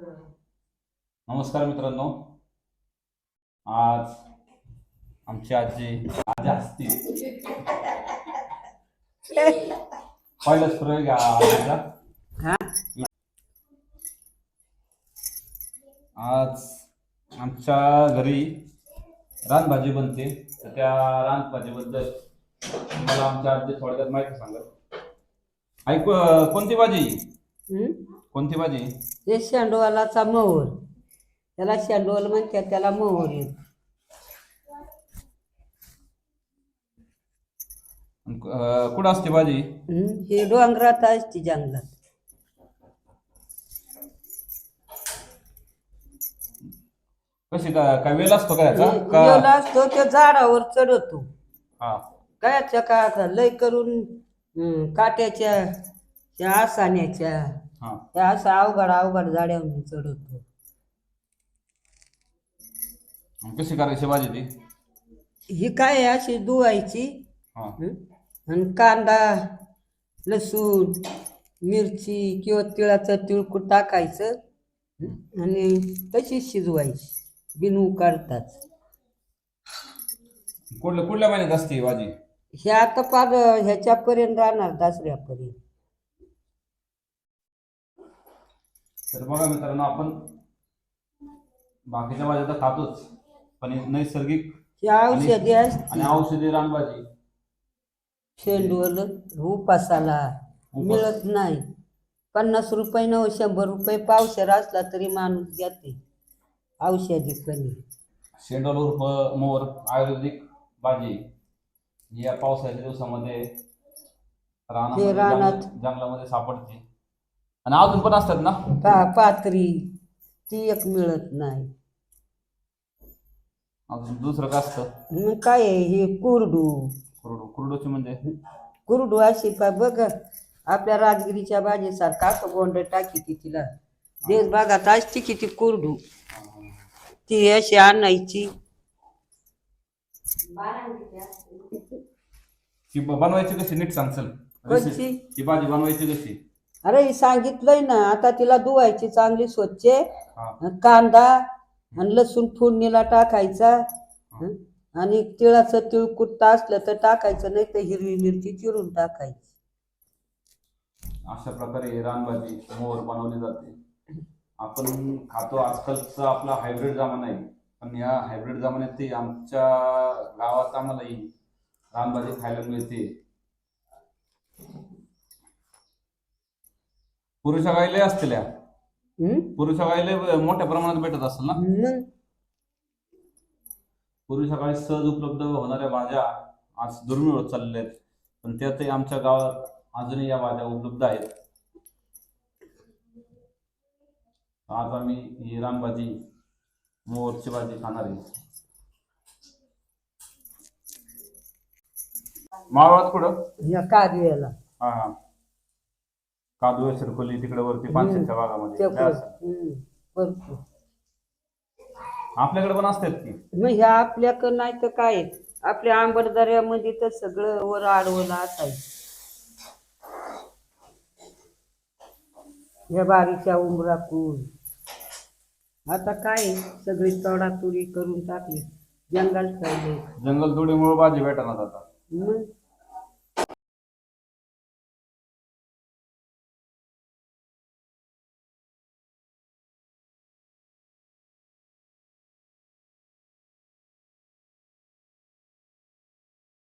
नमस्कार मित्रांनो. आज आमची आजी आजी असती. पहिलाच प्रयोग आजीचा. आज आमच्या घरी रानभाजी बनते. तर त्या रानभाजीबद्दल मला आमच्या आजी थोडक्यात माहिती सांगत. ऐकू कोणती भाजी? कोणती भाजी? हे शेंडवालाचा मोहर. त्याला शेंडवल म्हणतात त्याला मोहर येत अं, कुठं असते भाजी? हं? हे डोंगरात असते जंगलात. कशी का काय वेल असतो का याचा? असतो तो झाडावर चढवतो. हा. कायच्या का लय करून काट्याच्या त्या आसाण्याच्या हा त्या असं अवघड अवघड झाड्यावर चढवतो. कशी करायची भाजी ती? ही काय आहे अशी धुवायची? हा? आणि कांदा लसूण मिरची किंवा तिळाचं तिळकूट टाकायचं. हं? आणि तशीच शिजवायची. बिनू काढतात कुठल्या कुठल्या महिन्यात असते ही भाजी? हे आता पार ह्याच्यापर्यंत राहणार दसऱ्यापर्यंत. तर बघा मित्रांनो आपण बाकीच्या भाज्या तर खातोच पण ही नैसर्गिक औषधी असते आणि औषधी रानभाजी. शेंडवल उपासाला मिळत नाही. पन्नास रुपये न शंभर रुपये पावशेर असला तरी माणूस घेते. औषधी कणी शेंडोल उर्फ मोर आयुर्वेदिक भाजी. ही या पावसाळ्याच्या दिवसामध्ये रानामध्ये रानात. जंग- जंगलामध्ये सापडते. आणि अजून पण असतात ना? पा पात्री ती एक मिळत नाही. अजून दुसरं काय असतं? मग काय आहे हे कुरडू? कुरडू कुरडूची म्हणजे? कुरडू अशी पा बघ आपल्या राजगिरीच्या भाजीसारखा असं गोंड टाकी ती तिला. देश भागात असते की ती कुरडू. ती अशी आणायची. ती ब- बनवायची कशी? नीट सांगचल कशी? ही भाजी बनवायची कशी? अरे सांगितलंय ना आता तिला धुवायची चांगली स्वच्छ कांदा आणि लसूण फोडणीला टाकायचा? आणि तिळाचं तिळकुट्ट असलं तर टाकायचं नाही तर हिरवी मिरची चिरून टाकायची. अशा प्रकारे ही रानभाजी मोर बनवली जाते. आपण खातो आजकालचा आपला हायब्रिड जमाना आहे. पण या हायब्रिड जमान्यात ती आमच्या गावात आम्हाला ही रानभाजी खायला मिळते. पुरुषा गायले असतील या हं? पुरुषा गायले मोठ्या प्रमाणात भेटत असेल ना? मग? पूर्वी सकाळी सहज उपलब्ध होणाऱ्या भाज्या आज दुर्मिळ होत चाललेल्या आहेत. पण त्यातही आमच्या गावात अजूनही या भाज्या उपलब्ध आहेत. आज आम्ही ही रानभाजी मोरची भाजी खाणार आहे. मावळात कुठं या हा हा. कादू शिरकोली तिकडे वरती पानशेच्या भागामध्ये. त्या त्या असतात. भरपूर. आपल्याकडे पण असतात की? मग ह्या आपल्याकडं नाही तर काय? आपल्या आंबटदऱ्यामध्ये तर सगळं वर आडवलं असायचं ह्या बारीच्या उंबराकून आता काय? सगळी तोडातुडी करून टाकली. जंगल जंगल तोडीमुळे भाजी भेटणार आता. मग?